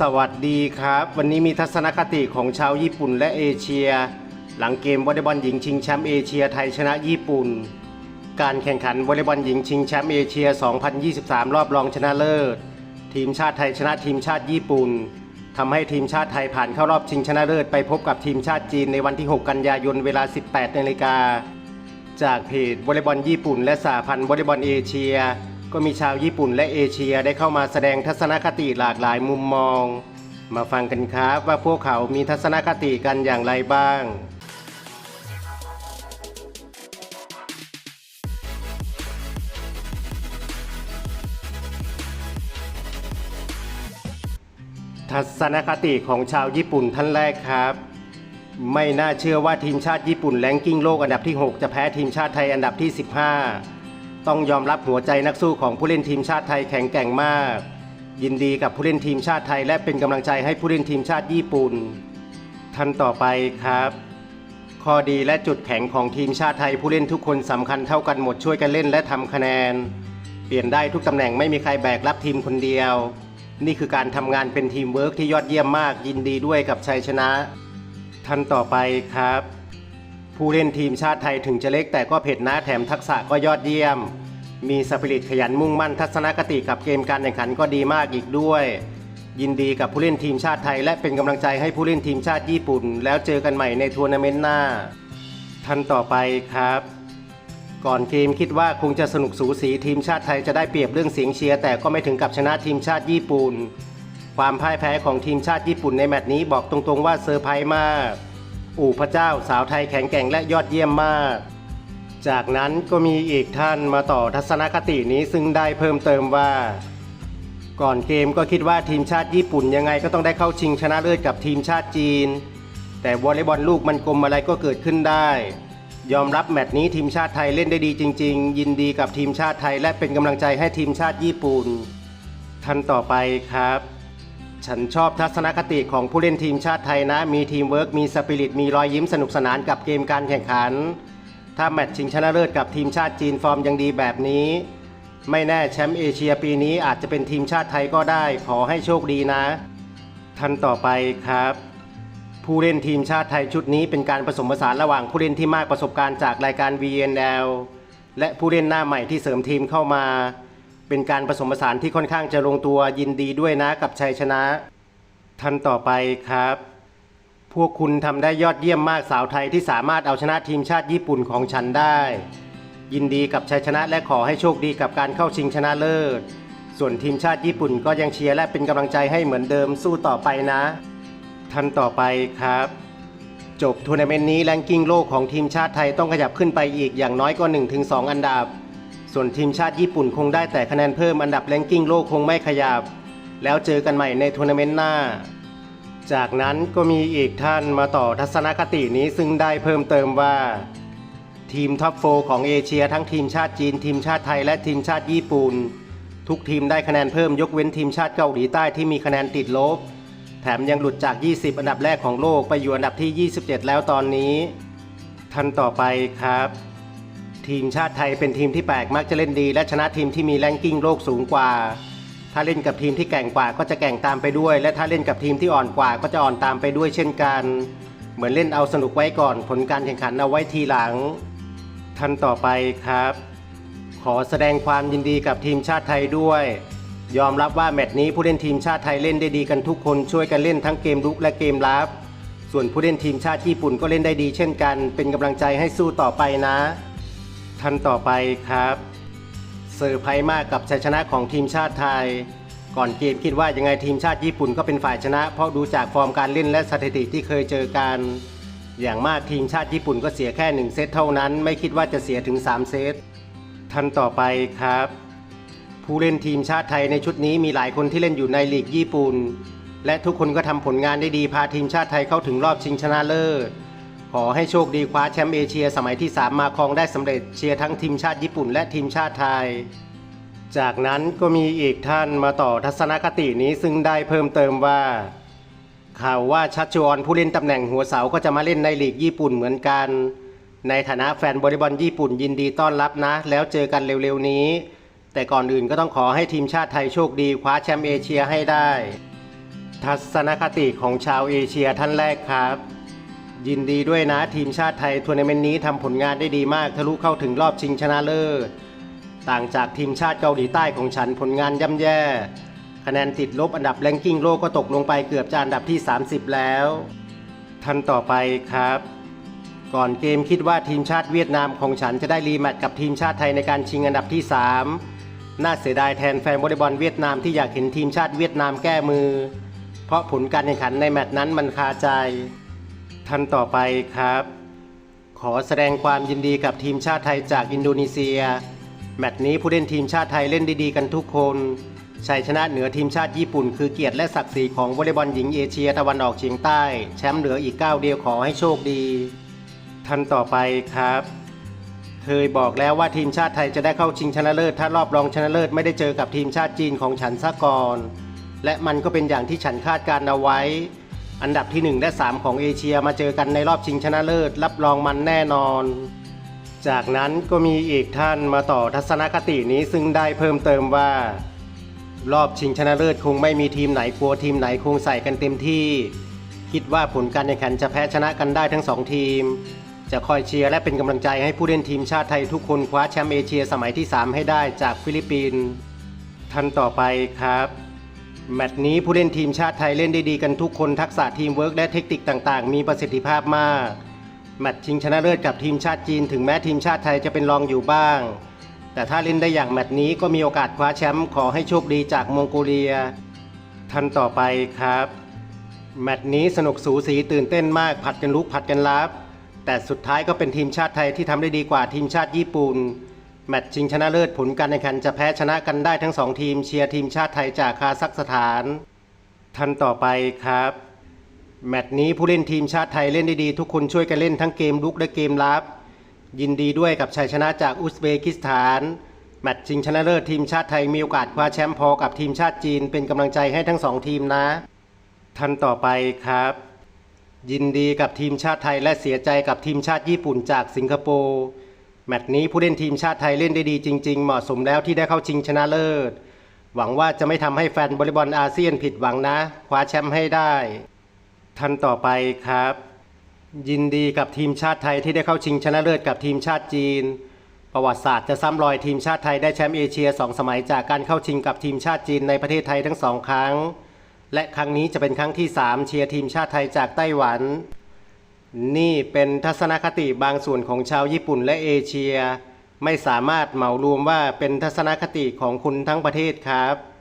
สวัสดีครับ วันนี้มีทัศนคติของชาวญี่ปุ่นและเอเชีย หลังเกมวอลเลย์บอลหญิงชิงแชมป์เอเชียไทยชนะญี่ปุ่น การแข่งขันวอลเลย์บอลหญิงชิงแชมป์เอเชีย 2023 รอบรองชนะเลิศ ทีมชาติไทยชนะทีมชาติญี่ปุ่นทำให้ทีมชาติไทยผ่านเข้ารอบชิงชนะเลิศไปพบกับทีมชาติจีนในวันที่ 6 กันยายนเวลา 18นาฬิกาจากเพจวอลเลย์บอลญี่ปุ่น และสหพันธ์วอลเลย์บอลเอเชีย ก็มีชาวญี่ปุ่นและเอเชียได้เข้ามาแสดงทัศนคติหลากหลายมุมมอง มาฟังกันครับว่าพวกเขามีทัศนคติกันอย่างไรบ้างทัศนคติของชาวญี่ปุ่นท่านแรกครับ ไม่น่าเชื่อว่าทีมชาติญี่ปุ่นแรงกิ้งโลกอันดับที่ 6 จะแพ้ทีมชาติไทยอันดับที่ 15 ต้องยอมรับหัวใจนักสู้ของผู้เล่นทีมชาติไทยแข็งแกร่งมาก ยินดีกับผู้เล่นทีมชาติไทย และเป็นกำลังใจให้ผู้เล่นทีมชาติญี่ปุ่นท่านต่อไปครับ ข้อดีและจุดแข็งของทีมชาติไทยผู้เล่นทุกคนสำคัญเท่ากันหมดช่วยกันเล่นและทำคะแนน เปลี่ยนได้ทุกตำแหน่งไม่มีใครแบกรับทีมคนเดียว นี่คือการทำงานเป็นทีมเวิร์กที่ยอดเยี่ยมมาก ยินดีด้วยกับชัยชนะท่านต่อไปครับ ผู้เล่นทีมชาติไทยถึงจะเล็กแต่ก็เผ็ดนะแถมทักษะก็ยอดเยี่ยม มีสปิริตขยันมุ่งมั่นทัศนคติกับเกมการแข่งขันก็ดีมากอีกด้วย ยินดีกับผู้เล่นทีมชาติไทย และเป็นกำลังใจให้ผู้เล่นทีมชาติญี่ปุ่น แล้วเจอกันใหม่ในทัวร์นาเมนต์หน้าท่านต่อไปครับ ก่อนเกมคิดว่าคงจะสนุกสูสีทีมชาติไทยจะได้เปรียบเรื่องเสียงเชียร์แต่ก็ไม่ถึงกับชนะทีมชาติญี่ปุ่น ความพ่ายแพ้ของทีมชาติญี่ปุ่นในแมตช์นี้บอกตรงๆว่าเซอร์ไพรส์มาก อู่พระเจ้าสาวไทยแข็งแกร่งและยอดเยี่ยมมาก จากนั้นก็มีอีกท่านมาต่อทัศนคตินี้ซึ่งได้เพิ่มเติมว่า ก่อนเกมก็คิดว่าทีมชาติญี่ปุ่นยังไงก็ต้องได้เข้าชิงชนะเลิศกับทีมชาติจีน แต่วอลเลย์บอลลูกมันกลมอะไรก็เกิดขึ้นได้ ยอมรับแมตช์นี้ทีมชาติไทยเล่นได้ดีจริง ๆ ยินดีกับทีมชาติไทยและเป็นกำลังใจให้ทีมชาติญี่ปุ่นท่านต่อไปครับ ฉันชอบทัศนคติของผู้เล่นทีมชาติไทยนะ มีทีมเวิร์กมีสปิริตมีรอยยิ้มสนุกสนานกับเกมการแข่งขัน ถ้าแมตช์ชิงชนะเลิศกับทีมชาติจีนฟอร์มยังดีแบบนี้ ไม่แน่แชมป์เอเชียปีนี้อาจจะเป็นทีมชาติไทยก็ได้ ขอให้โชคดีนะ ท่านต่อไปครับ ผู้เล่นทีมชาติไทยชุดนี้เป็นการผสมผสานระหว่างผู้เล่นที่มากประสบการณ์จากรายการ VNL และผู้เล่นหน้าใหม่ที่เสริมทีมเข้ามา เป็นการผสมผสานที่ค่อนข้างจะลงตัวยินดีด้วยนะกับชัยชนะ ท่านต่อไปครับ พวกคุณทำได้ยอดเยี่ยมมากสาวไทยที่สามารถเอาชนะทีมชาติญี่ปุ่นของฉันได้ ยินดีกับชัยชนะและขอให้โชคดีกับการเข้าชิงชนะเลิศ ส่วนทีมชาติญี่ปุ่นก็ยังเชียร์และเป็นกำลังใจให้เหมือนเดิมสู้ต่อไปนะท่านต่อไปครับ จบทัวร์นาเมนต์นี้แรงกิ้งโลกของทีมชาติไทยต้องขยับขึ้นไปอีกอย่างน้อยก็1-2 อันดับ ส่วนทีมชาติญี่ปุ่นคงได้แต่คะแนนเพิ่มอันดับแรงกิ้งโลกคงไม่ขยับ แล้วเจอกันใหม่ในทัวร์นาเมนต์หน้า จากนั้นก็มีอีกท่านมาต่อทัศนคตินี้ซึ่งได้เพิ่มเติมว่า ทีมท็อปโฟของเอเชียทั้งทีมชาติจีน ทีมชาติไทยและทีมชาติญี่ปุ่น ทุกทีมได้คะแนนเพิ่มยกเว้นทีมชาติเกาหลีใต้ที่มีคะแนนติดลบ แถมยังหลุดจาก 20 อันดับแรกของโลกไปอยู่อันดับที่ 27 แล้วตอนนี้ ท่านต่อไปครับ ทีมชาติไทยเป็นทีมที่แปลกมักจะเล่นดี และชนะทีมที่มีแรงกิ้งโลกสูงกว่า ถ้าเล่นกับทีมที่แกร่งกว่าก็จะแกร่งตามไปด้วย และถ้าเล่นกับทีมที่อ่อนกว่าก็จะอ่อนตามไปด้วยเช่นกัน เหมือนเล่นเอาสนุกไว้ก่อน ผลการแข่งขันเอาไว้ทีหลัง ท่านต่อไปครับ ขอแสดงความยินดีกับทีมชาติไทยด้วย ยอมรับว่าแมตช์นี้ผู้เล่นทีมชาติไทยเล่นได้ดีกันทุกคนช่วยกันเล่นทั้งเกมรุกและเกมรับ ส่วนผู้เล่นทีมชาติญี่ปุ่นก็เล่นได้ดีเช่นกัน เป็นกำลังใจให้สู้ต่อไปนะ ท่านต่อไปครับ เซอร์ไพรส์มากกับชัยชนะของทีมชาติไทย ก่อนเกมคิดว่ายังไงทีมชาติญี่ปุ่นก็เป็นฝ่ายชนะ เพราะดูจากฟอร์มการเล่นและสถิติที่เคยเจอกัน อย่างมากทีมชาติญี่ปุ่นก็เสียแค่หนึ่งเซตเท่านั้น ไม่คิดว่าจะเสียถึง 3 เซตท่านต่อไปครับ ผู้เล่นทีมชาติไทยในชุดนี้มีหลายคนที่เล่นอยู่ในลีกญี่ปุ่น และทุกคนก็ทำผลงานได้ดีพาทีมชาติไทยเข้าถึงรอบชิงชนะเลิศ ขอให้โชคดีคว้าแชมป์เอเชียสมัยที่ 3 มาครองได้สำเร็จเชียร์ทั้งทีมชาติญี่ปุ่นและทีมชาติไทย จากนั้นก็มีอีกท่านมาต่อทัศนคตินี้ซึ่งได้เพิ่มเติมว่า ข่าวว่าชัชชวอนผู้เล่นตำแหน่งหัวเสาก็จะมาเล่นในลีกญี่ปุ่นเหมือนกัน ในฐานะแฟนบอลบอลญี่ปุ่นยินดีต้อนรับนะ แล้วเจอกันเร็วๆนี้ แต่ก่อนอื่นก็ต้องขอให้ทีมชาติไทยโชคดีคว้าแชมป์เอเชียให้ได้ ทัศนคติของชาวเอเชียท่านแรกครับ ยินดีด้วยนะทีมชาติไทยทัวร์นาเมนต์นี้ทำผลงานได้ดีมากทะลุเข้าถึงรอบชิงชนะเลิศต่างจากทีมชาติเกาหลีใต้ของฉันผลงานย่ำแย่ คะแนนติดลบอันดับแรงกิ้งโลกก็ตกลงไปเกือบจะอันดับที่ 30 แล้วท่านต่อไปครับ ก่อนเกมคิดว่าทีมชาติเวียดนามของฉันจะได้รีแมตช์กับทีมชาติไทยในการชิงอันดับที่ 3 น่าเสียดายแทนแฟนวอลเลย์บอลเวียดนามที่อยากเห็นทีมชาติเวียดนามแก้มือ เพราะผลการแข่งขันในแมตช์นั้นมันคาใจ ท่านต่อไปครับ ขอแสดงความยินดีกับทีมชาติไทยจากอินโดนีเซีย แมตช์นี้ผู้เล่นทีมชาติไทยเล่นด้ดีกันทุกคนชัยชนะเหนือทีมชาติญี่ปุ่น คือเกียรติและศักดิ์ศรีของวอลเลย์บอลหญิงเอเชียตะวันออกเฉียงใต้ แชมป์เหลืออีกก้าวเดียวขอให้โชคดี ท่านต่อไปครับ เคยบอกแล้วว่าทีมชาติไทยจะได้เข้าชิงชนะเลิศ ถ้ารอบรองชนะเลิศไม่ได้เจอกับทีมชาติจีนของฉันซะก่อน และมันก็เป็นอย่างที่ฉันคาดการณ์เอาไว้ อันดับที่ 1 และ 3 ของเอเชียมาเจอกันในรอบชิงชนะเลิศ รับรองมันแน่นอน จากนั้นก็มีอีกท่านมาต่อทัศนคตินี้ซึ่งได้เพิ่มเติมว่า รอบชิงชนะเลิศคงไม่มีทีมไหนกลัวทีมไหนคงใส่กันเต็มที่ คิดว่าผลการแข่งขันจะแพ้ชนะกันได้ทั้งสองทีม จะคอยเชียร์และเป็นกำลังใจให้ผู้เล่นทีมชาติไทยทุกคนคว้าแชมป์เอเชียสมัยที่ 3 ให้ได้จากฟิลิปปินส์ท่านต่อไปครับ แมตช์นี้ผู้เล่นทีมชาติไทยเล่นได้ดีกันทุกคนทักษะทีมเวิร์กและเทคนิคต่างๆ มีประสิทธิภาพมาก แมตช์ชิงชนะเลิศกับทีมชาติจีน ถึงแม้ทีมชาติไทยจะเป็นรองอยู่บ้าง แต่ถ้าเล่นได้อย่างแมตช์นี้ก็มีโอกาสคว้าแชมป์ขอให้โชคดีจากมองโกเลีย ท่านต่อไปครับ แมตช์นี้สนุกสูสีตื่นเต้นมากผัดกันลุกผัดกันรับ แต่สุดท้ายก็เป็นทีมชาติไทยที่ทำได้ดีกว่าทีมชาติญี่ปุ่น แมตช์ชิงชนะเลิศผลการแข่งขันจะแพ้ชนะกันได้ทั้งสองทีมเชียร์ทีมชาติไทยจากคาซัคสถานท่านต่อไปครับ แมตช์นี้ผู้เล่นทีมชาติไทยเล่นได้ดี ทุกคนช่วยกันเล่นทั้งเกมลุกและเกมรับ ยินดีด้วยกับชัยชนะจากอุซเบกิสถาน แมตช์ชิงชนะเลิศทีมชาติไทยมีโอกาสคว้าแชมป์พอกับทีมชาติจีนเป็นกำลังใจให้ทั้งสองทีมนะท่านต่อไปครับ ยินดีกับทีมชาติไทยและเสียใจกับทีมชาติญี่ปุ่นจากสิงคโปร์ แมตช์นี้ผู้เล่นทีมชาติไทยเล่นได้ดีจริง ๆ เหมาะสมแล้วที่ได้เข้าชิงชนะเลิศ หวังว่าจะไม่ทำให้แฟนบอลเลย์บอลอาเซียนผิดหวังนะ คว้าแชมป์ให้ได้ท่านต่อไปครับ ยินดีกับทีมชาติไทยที่ได้เข้าชิงชนะเลิศกับทีมชาติจีน ประวัติศาสตร์จะซ้ำรอยทีมชาติไทยได้แชมป์เอเชียสองสมัยจากการเข้าชิงกับทีมชาติจีนในประเทศไทยทั้งสองครั้ง และครั้งนี้จะเป็นครั้งที่ 3 เชียร์ทีมชาติไทยจากไต้หวัน นี่เป็นทัศนคติบางส่วนของชาวญี่ปุ่นและเอเชีย ไม่สามารถเหมารวมว่าเป็นทัศนคติของคุณทั้งประเทศครับ